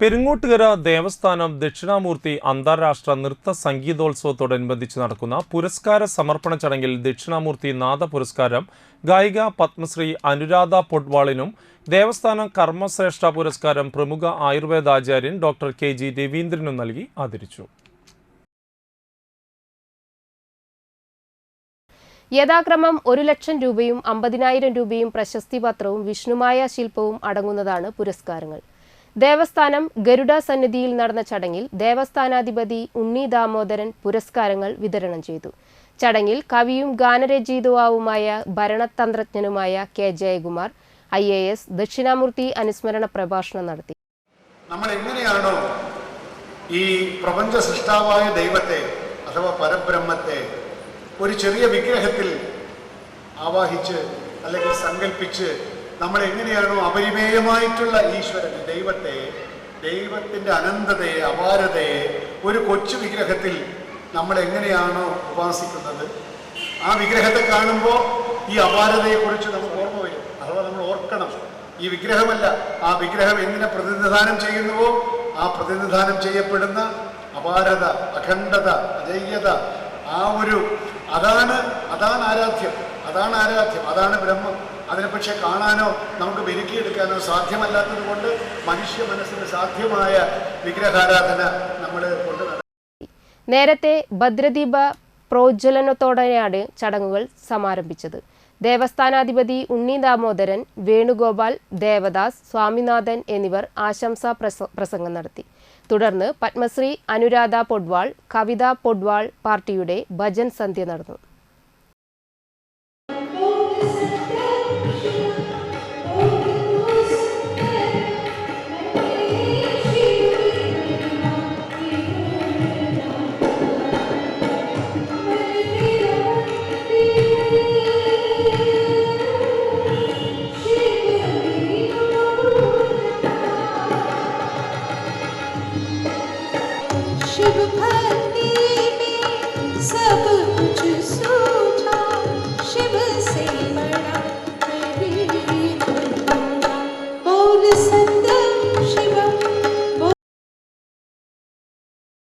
പെരുങ്ങോട്ടുകര ദേവസ്ഥാനം ദക്ഷിണാമൂർത്തി അന്താരാഷ്ട്ര നൃത്ത സംഗീതോത്സവത്തോടനുബന്ധിച്ച് നടക്കുന്ന പുരസ്കാര സമർപ്പണ ചടങ്ങിൽ ദക്ഷിണാമൂർത്തി നാദ പുരസ്കാരം ഗായിക പത്മശ്രീ അനുരാധ പൊട്വാളിനും ദേവസ്ഥാനം കർമ്മശ്രേഷ്ഠ പുരസ്കാരം പ്രമുഖ ആയുർവേദാചാര്യൻ ഡോക്ടർ കെ. ജി. രവീന്ദ്രനും നൽകി ആദരിച്ചു. യഥാക്രമം ഒരു ലക്ഷം രൂപയും അമ്പതിനായിരം രൂപയും പ്രശസ്തി പത്രവും വിഷ്ണുമായ ശില്പവും അടങ്ങുന്നതാണ് പുരസ്കാരങ്ങൾ. ദേവസ്ഥാനം ഗരുഡ സന്നിധിയിൽ നടന്ന ചടങ്ങിൽ ദേവസ്ഥാനാധിപതി ഉണ്ണി ദാമോദരൻ പുരസ്കാരങ്ങൾ വിതരണം ചെയ്തു. ചടങ്ങിൽ കവിയും ഗാനരചയിതാവുമായ ഭരണതന്ത്രജ്ഞനുമായ K Jayakumar I A S Dakshinamurthy അനുസ്മരണ പ്രഭാഷണം നടത്തി. നമ്മൾ എങ്ങനെയാണോ ഈ പ്രപഞ്ച സൃഷ്ടാവായ ദൈവത്തെ അഥവാ പരബ്രഹ്മത്തെ ഒരു ചെറിയ വിഗ്രഹത്തിൽ ആവാഹിച്ച് അല്ലെങ്കിൽ സങ്കല്പിച്ച് നമ്മൾ എങ്ങനെയാണോ അപരിമേയമായിട്ടുള്ള ഈശ്വരനെ ദൈവത്തെ ദൈവത്തിന്റെ അനന്തതയെ അപാരതയെ ഒരു കൊച്ചു വിഗ്രഹത്തിൽ നമ്മൾ എങ്ങനെയാണോ ഉപാസിക്കുന്നത്? ആ വിഗ്രഹത്തെ കാണുമ്പോൾ ഈ അപാരതയെക്കുറിച്ച് നമുക്ക് ഓർമ്മ വരും. അഥവാ നമ്മൾ ഓർക്കണം ഈ വിഗ്രഹമല്ല. ആ വിഗ്രഹം എങ്ങനെ പ്രതിനിധാനം ചെയ്യുന്നുവോ? ആ പ്രതിനിധാനം ചെയ്യപ്പെടുന്ന അപാരത അഖണ്ഡത അജയ്യത ആ ഒരു അതാണ് അതാണ് ആരാധ്യം അതാണ് ആരാധ്യം അതാണ് ബ്രഹ്മം. അതിനെ പക്ഷെ കാണാനോ നമുക്ക് മെരുക്കിയെടുക്കാനോ സാധ്യമല്ലാത്തത് കൊണ്ട് മനുഷ്യ മനസ്സിന് സാധ്യമായ വിഗ്രഹാരാധന നമ്മൾ കൊണ്ട് നേരത്തെ ഭദ്രദീപ പ്രോജ്വലനത്തോടെയാണ് ചടങ്ങുകൾ സമാരംഭിച്ചത്. ദേവസ്ഥാനാധിപതി ഉണ്ണി ദാമോദരൻ വേണുഗോപാൽ ദേവദാസ് സ്വാമിനാഥൻ എന്നിവർ ആശംസാ പ്രസംഗം നടത്തി. തുടർന്ന് പത്മശ്രീ അനുരാധ പൊഡ്വാൾ കവിത പൊഡ്വാൾ പാർട്ടിയുടെ ഭജൻ സന്ധ്യ നടന്നു. शिव भक्ति